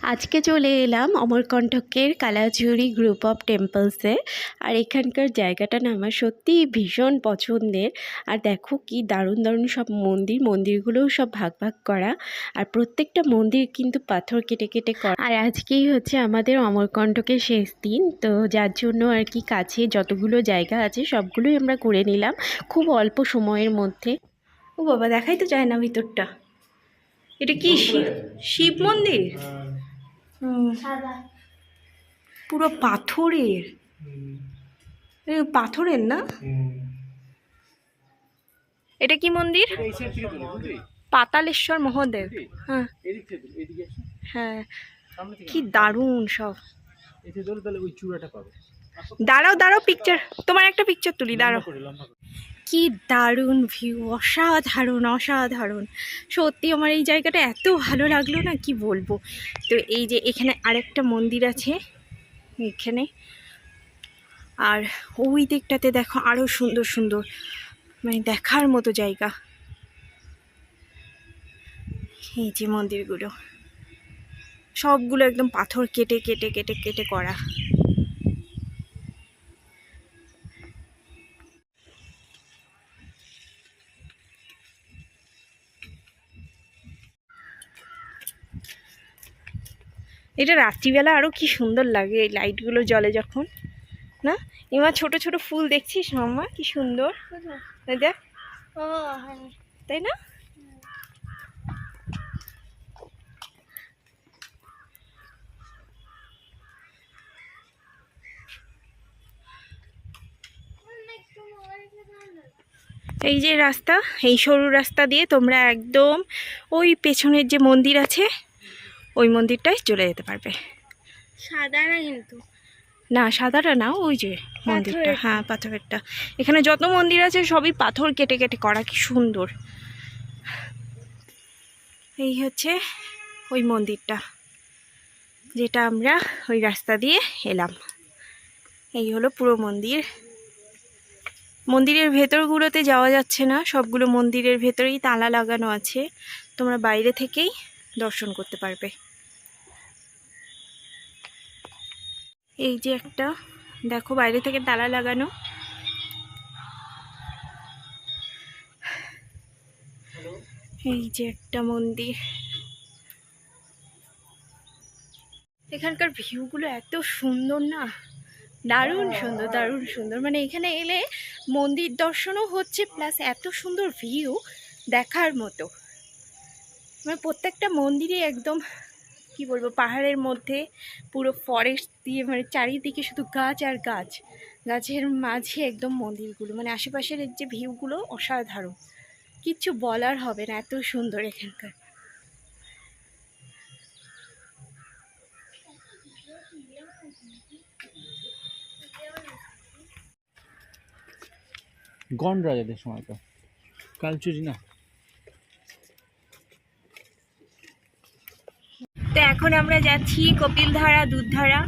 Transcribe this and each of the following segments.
আজকে চলে এলাম অমরকণ্ঠকের কালাঝুরি গ্রুপ অফ টেম্পলসে আর এখানকার জায়গাটা না আমার সত্যিই ভীষণ পছন্দের। আর দেখো কি দারুণ দারুণ সব মন্দির মন্দিরগুলোও সব ভাগ ভাগ করা। আর প্রত্যেকটা মন্দির কিন্তু পাথর কেটে কেটে করা। আর আজকেই হচ্ছে আমাদের অমরকণ্ঠকের শেষ দিন। তো যার জন্য আর কি কাছে যতগুলো জায়গা আছে সবগুলোই আমরা করে নিলাম খুব অল্প সময়ের মধ্যে। ও বাবা দেখাই তো যায় না ভিতরটা। এটা কি শিব শিব মন্দির? পুরো পাথরের। পাথরের না? এটা কি মন্দির? পাতালেশ্বর মহাদেব হ্যাঁ। হ্যাঁ। কি দারুণ সব। দাঁড়াও দাঁড়াও পিকচার তোমার একটা পিকচার তুলি, দাঁড়াও। কি দারুণ ভিউ অসাধারণ অসাধারণ। সত্যি আমার এই জায়গাটা এত ভালো লাগল না, কি বলব? তো এই যে এখানে আরেকটা মন্দির আছে, এখানে। আর ওই দিকটাতে দেখো আরও সুন্দর সুন্দর মানে দেখার মতো জায়গা। এই যে মন্দিরগুলো। সবগুলো একদম পাথর কেটে কেটে কেটে কেটে করা। এটা রাত্রিবেলা আরও কি সুন্দর লাগে এই লাইটগুলো জ্বলে যখন, না? এবার ছোট ছোট ফুল দেখছিস মাম্মা? কি সুন্দর। দেখ। তাই না? এই যে রাস্তা, এই সরু রাস্তা দিয়ে তোমরা একদম ওই পেছনের যে মন্দির আছে ওই মন্দিরটায় চলে যেতে পারবে। সাদা না কিন্তু। না সাদাটা না ওই যে মন্দিরটা। হ্যাঁ পাথরেরটা। এখানে যত মন্দির আছে সবই পাথর কেটে কেটে করা কি সুন্দর। এই হচ্ছে ওই মন্দিরটা যেটা আমরা ওই রাস্তা দিয়ে এলাম। এই হলো পুরো মন্দির। মন্দিরের ভেতরগুলোতে যাওয়া যাচ্ছে না সবগুলো মন্দিরের ভেতরেই তালা লাগানো আছে। তোমরা বাইরে থেকেই দর্শন করতে পারবে। এই যে একটা, দেখো বাইরে থেকে তালা লাগানো। এই যে একটা মন্দির। এখানকার ভিউগুলো এত সুন্দর না? দারুণ সুন্দর দারুণ সুন্দর। মানে এখানে এলে মন্দির দর্শনও হচ্ছে, প্লাস এত সুন্দর ভিউ দেখার মতো। মানে প্রত্যেকটা মন্দিরে একদম, কি বলব, পাহাড়ের মধ্যে পুরো ফরেস্ট দিয়ে মানে চারিদিকে শুধু গাছ আর গাছ। গাছের মাঝে একদম মন্দিরগুলো। মানে আশেপাশের যে ভিউগুলো অসাধারণ। কিচ্ছু বলার হবে না, এত সুন্দর এখানকার। গণ রাজাদের সময় তো কালচুরি না তো এখন আমরা যাচ্ছি কপিলধারা দুধধারা।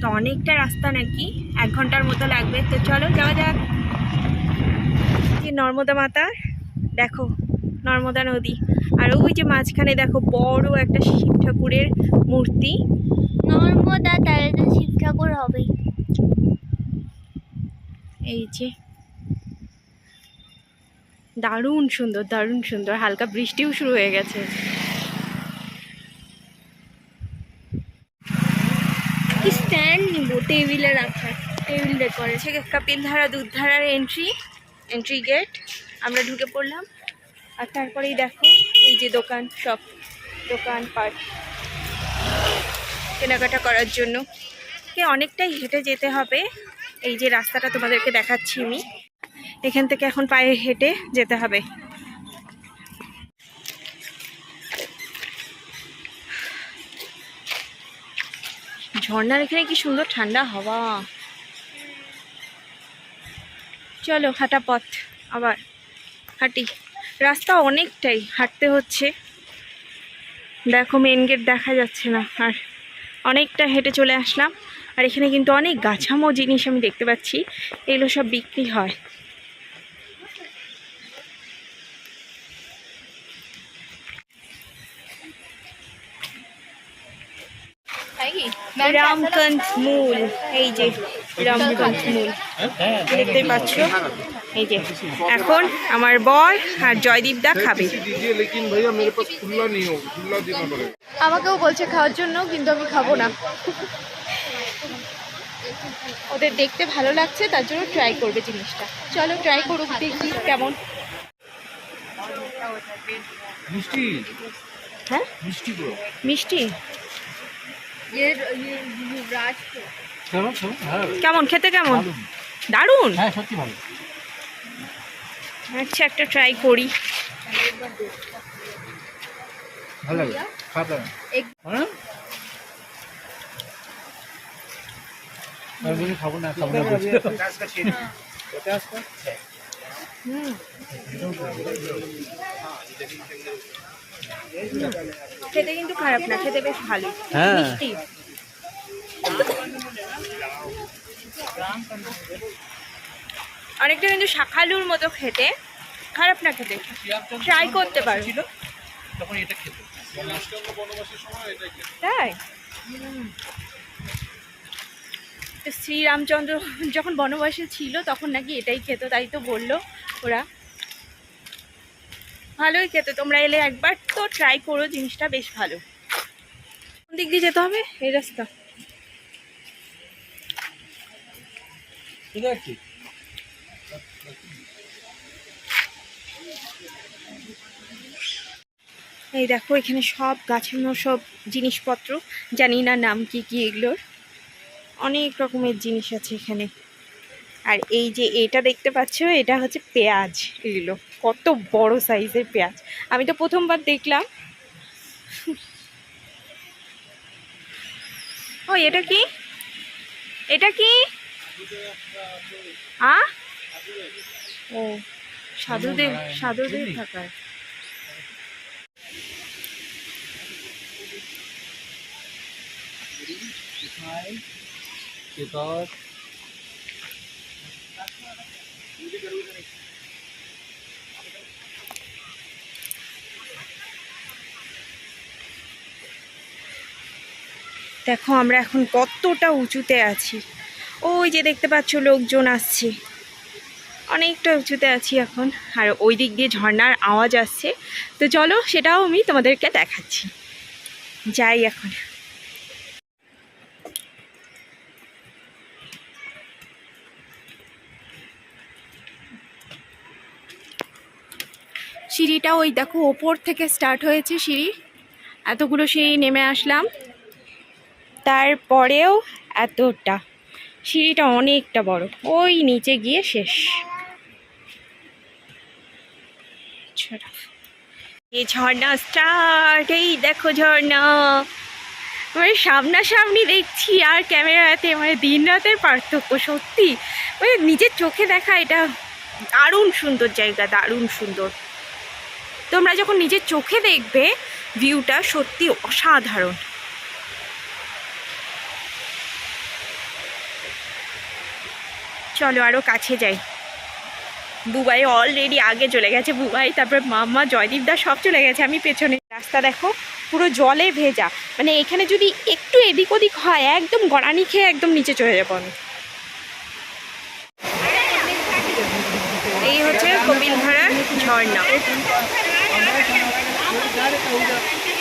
তো অনেকটা রাস্তা নাকি? এক ঘণ্টার মতো লাগবে। তো চলো যাওয়া যাক। নর্মদা মাতা দেখো নর্মদা নদী। আর ওই যে মাঝখানে দেখো বড় একটা শিব ঠাকুরের মূর্তি। নর্মদা তাহলে তো শিব ঠাকুর হবেই এই যে। দারুণ সুন্দর দারুণ সুন্দর। হালকা বৃষ্টিও শুরু হয়ে গেছে কি স্ট্যান্ড নিব টেবিলে রাখার টেবিল ডেকোরেশন হচ্ছে কপিলধারা দুধধারার এন্ট্রি এন্ট্রি গেট আমরা ঢুকে পড়লাম। আর তারপরেই দেখো, এই যে দোকান সব দোকান পাট কেনাকাটা করার জন্য। কে অনেকটাই হেঁটে যেতে হবে, এই যে রাস্তাটা তোমাদেরকে দেখাচ্ছি আমি। এখান থেকে এখন পায়ে হেঁটে যেতে হবে। ঝর্ণার এখানে কি সুন্দর ঠান্ডা হাওয়া? চলো, হাঁটা পথ আবার হাঁটি। রাস্তা অনেকটাই হাঁটতে হচ্ছে। দেখো মেন গেট দেখা যাচ্ছে না। আর অনেকটা হেঁটে চলে আসলাম। আর এখানে কিন্তু অনেক গাছামো জিনিস আমি দেখতে পাচ্ছি। এগুলো সব বিক্রি হয়। রামকান্ত মূল এই যে রামকান্ত মূল। দেখতে পাচ্ছ? এই যে এখন আমার বর আর জয়দীপ দা খাবে। আমাকেও বলছে খাওয়ার জন্য কিন্তু আমি খাব না। ওদের দেখতে ভালো লাগছে তার জন্য ট্রাই করবে জিনিসটা। চলো ট্রাই করুক দেখি কেমন। মিষ্টি? হ্যাঁ? মিষ্টি মিষ্টি? কেমন খেতে কেমন? দারুণ। দারুণ? হ্যাঁ সত্যি ভালো। আচ্ছা একটা ট্রাই করি। ভালো লাগে? খারাপ হ্যাঁ? আমি খাব না খাব না। খেতে কিন্তু খারাপ না খেতে বেশ ভালো হ্যাঁ। মিষ্টি। অনেকটা কিন্তু শাখালুর মতো খেতে খারাপ না খেতে ট্রাই করতে পারো। তখন এটা খেতে। তাই? তো শ্রীরামচন্দ্র যখন বনবাসে ছিল তখন নাকি এটাই খেত তাই তো বলল ওরা। ভালোই খেতে তোমরা এলে একবার তো ট্রাই করো জিনিসটা বেশ ভালো। কোন দিক দিয়ে যেতে হবে? এই রাস্তা। এই দেখো এখানে সব গাছানো সব জিনিসপত্র। জানি না নাম কি কি এগুলোর। অনেক রকমের জিনিস আছে এখানে। আর এই যে এটা দেখতে পাচ্ছ, এটা হচ্ছে পেঁয়াজ এগুলো। কত বড় সাইজের পেঁয়াজ। আমি তো প্রথমবার দেখলাম। ও, এটা কি? এটা কি? আ? ও সাধুদের সাধুদের থাকার। দেখো, আমরা এখন কতটা উঁচুতে আছি। ওই যে দেখতে পাচ্ছ, লোকজন আসছে। অনেকটা উঁচুতে আছি এখন। আর ওই দিক দিয়ে ঝর্নার আওয়াজ আসছে। তো চলো, সেটাও আমি তোমাদেরকে দেখাচ্ছি। যাই এখন। সিঁড়িটা ওই দেখো, ওপর থেকে স্টার্ট হয়েছে সিঁড়ি। এতগুলো সিঁড়ি নেমে আসলাম। তারপরেও এতটা। সিঁড়িটা অনেকটা বড়। ওই নিচে গিয়ে শেষ। এই ঝর্ণা স্টার্ট এই দেখো ঝর্ণা। মানে সামনাসামনি দেখছি আর ক্যামেরাতে মানে দিন রাতের পার্থক্য, সত্যি। মানে নিজের চোখে দেখা এটা দারুণ সুন্দর জায়গা, দারুণ সুন্দর। তোমরা যখন নিজের চোখে দেখবে ভিউটা সত্যি অসাধারণ। চলো আরও কাছে যাই। বুবাই অলরেডি আগে চলে গেছে। বুবাই, তারপর মাম্মা, জয়দীপ দা সব চলে গেছে। আমি পেছনে রাস্তা দেখো, পুরো জলে ভেজা। মানে এখানে যদি একটু এদিক ওদিক হয়, একদম গড়ানি খেয়ে একদম নিচে চলে যাব আমি। এই হচ্ছে কপিলধারার ঝর্ণা। American, American, American, American, American, American,